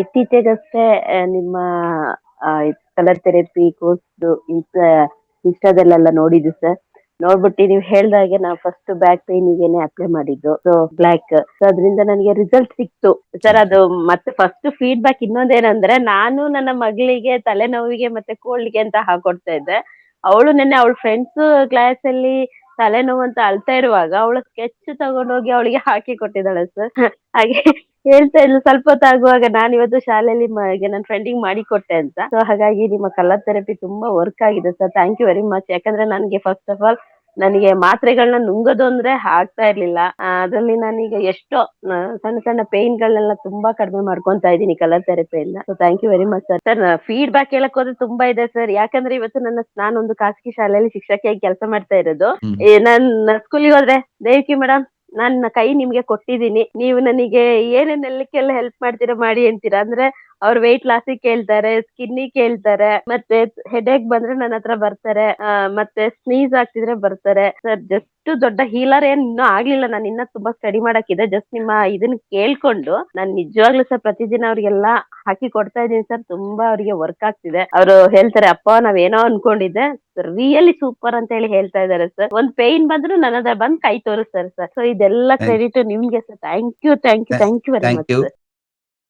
ಇತ್ತೀಚೆಗಷ್ಟೇ ನಿಮ್ಮ colour therapy course ಇನ್ಸ್ಟಾದಲ್ಲೆಲ್ಲ ನೋಡಿದ್ದು ಸರ್. ನೋಡ್ಬಿಟ್ಟು ನೀವು ಹೇಳ್ದಾಗೆ ನಾವು ಫಸ್ಟ್ ಬ್ಯಾಕ್ ಪೇನಿಗೆನೆ ಅಪ್ಲೈ ಮಾಡಿದ್ದು. ಸೊ ಬ್ಲ್ಯಾಕ್ ಸೊ ಅದರಿಂದ ನನಗೆ ರಿಸಲ್ಟ್ ಸಿಕ್ತು. ಸರ್ ಅದು ಮತ್ತೆ ಫಸ್ಟ್ ಫೀಡ್ಬ್ಯಾಕ್ ಇನ್ನೊಂದೇನಂದ್ರೆ, ನಾನು ನನ್ನ ಮಗಳಿಗೆ ತಲೆನೋವಿಗೆ ಮತ್ತೆ ಕೋಲ್ಡ್ಗೆ ಅಂತ ಹಾಕೊಡ್ತಾ ಇದ್ದೆ. ಅವಳು ನೆನ್ನೆ ಅವಳ ಫ್ರೆಂಡ್ಸ್ ಕ್ಲಾಸ್ ಅಲ್ಲಿ ತಲೆನೋವು ಅಂತ ಅಳ್ತಾ ಇರುವಾಗ, ಅವಳು ಸ್ಕೆಚ್ ತಗೊಂಡೋಗಿ ಅವಳಿಗೆ ಹಾಕಿ ಕೊಟ್ಟಿದ್ದಾಳೆ ಸರ್. ಹಾಗೆ ಹೇಳ್ತಾ ಇದ್ಲು ಸ್ವಲ್ಪ ಹೊತ್ತಾಗುವಾಗ ನಾನು ಇವತ್ತು ಶಾಲೆಯಲ್ಲಿ ನನ್ನ ಫ್ರೆಂಡಿಗೆ ಮಾಡಿ ಕೊಟ್ಟೆ ಅಂತ. ಸೊ ಹಾಗಾಗಿ ನಿಮ್ಮ ಕಲರ್ ಥೆರಪಿ ತುಂಬಾ ವರ್ಕ್ ಆಗಿದೆ sir thank you very much ಯಾಕಂದ್ರೆ ನನಗೆ ಫಸ್ಟ್ ಆಫ್ ಆಲ್ ನನಗೆ ಮಾತ್ರೆಗಳನ್ನ ನುಂಗೋದು ಅಂದ್ರೆ ಆಗ್ತಾ ಇರ್ಲಿಲ್ಲ. ಅದರಲ್ಲಿ ನಾನೀಗ ಎಷ್ಟೋ ಸಣ್ಣ ಸಣ್ಣ ಪೇನ್ ಗಳನ್ನೆಲ್ಲ ತುಂಬಾ ಕಡಿಮೆ ಮಾಡ್ಕೊಂತಾ ಇದ್ದೀನಿ colour ಥೆರಪಿಯಿಂದ so thank you very much sir sir feedback ಹೇಳಕ್ ಹೋದ್ರೆ ತುಂಬಾ ಇದೆ ಸರ್ ಯಾಕಂದ್ರೆ ಇವತ್ತು ನನ್ನ ನಾನೊಂದು ಖಾಸಗಿ ಶಾಲೆಯಲ್ಲಿ ಶಿಕ್ಷಕಿಯಾಗಿ ಕೆಲಸ ಮಾಡ್ತಾ ಇರೋದು. ನನ್ನ ಏ, ನಾನ್ ಸ್ಕೂಲಿಗೆ ಹೋದ್ರೆ ದೇವಕಿ ಮೇಡಮ್ ನನ್ನ ಕೈ ನಿಮ್ಗೆ ಕೊಟ್ಟಿದ್ದೀನಿ. ನೀವು ನನಗೆ ಏನೇನೆಲ್ಲಕ್ಕೆಲ್ಲ ಹೆಲ್ಪ್ ಮಾಡ್ತೀರಾ ಮಾಡಿ ಅಂತೀರಾ? ಅಂದ್ರೆ ಅವ್ರು ವೆಯ್ಟ್ ಲಾಸ್ ಕೇಳ್ತಾರೆ ಸ್ಕಿನ್ನಿ ಕೇಳ್ತಾರೆ ಮತ್ತೆ ಹೆಡೇಕ್ ಬಂದ್ರೆ ನನ್ನ ಹತ್ರ ಬರ್ತಾರೆ ಮತ್ತೆ ಸ್ನೀಸ್ ಆಗ್ತಿದ್ರೆ ಬರ್ತಾರೆ. ಸರ್ ಜಸ್ಟ್ ದೊಡ್ಡ ಹೀಲರ್ ಏನ್ ಇನ್ನೂ ಆಗ್ಲಿಲ್ಲ. ನಾನು ಇನ್ನ ತುಂಬಾ ಸ್ಟಡಿ ಮಾಡಕ್ಕಿದೆ ಜಸ್ಟ್ ನಿಮ್ಮ ಇದನ್ನ ಕೇಳ್ಕೊಂಡು ನಾನ್ ನಿಜವಾಗ್ಲೂ ಸರ್ ಪ್ರತಿದಿನ ಅವ್ರಿಗೆಲ್ಲ ಹಾಕಿ ಕೊಡ್ತಾ ಇದೀನಿ ಸರ್ ತುಂಬಾ ಅವ್ರಿಗೆ ವರ್ಕ್ ಆಗ್ತಿದೆ. ಅವರು ಹೇಳ್ತಾರೆ ಅಪ್ಪ ನಾವೇನೋ ಅನ್ಕೊಂಡಿದ್ದೆ. ರಿಯಲಿ ಸೂಪರ್ ಅಂತ ಹೇಳಿ ಹೇಳ್ತಾ ಇದಾರೆ ಸರ್ ಒಂದ್ ಪೇನ್ ಬಂದ್ರು ನನ್ನ ಹತ್ರ ಬಂದ್ ಕೈ ತೋರಿಸ್ತಾರೆ ಸರ್ ಸೊ ಇದೆಲ್ಲ ಕ್ರೆಡಿಟ್ ನಿಮ್ಗೆ sir thank you thank you thank you very much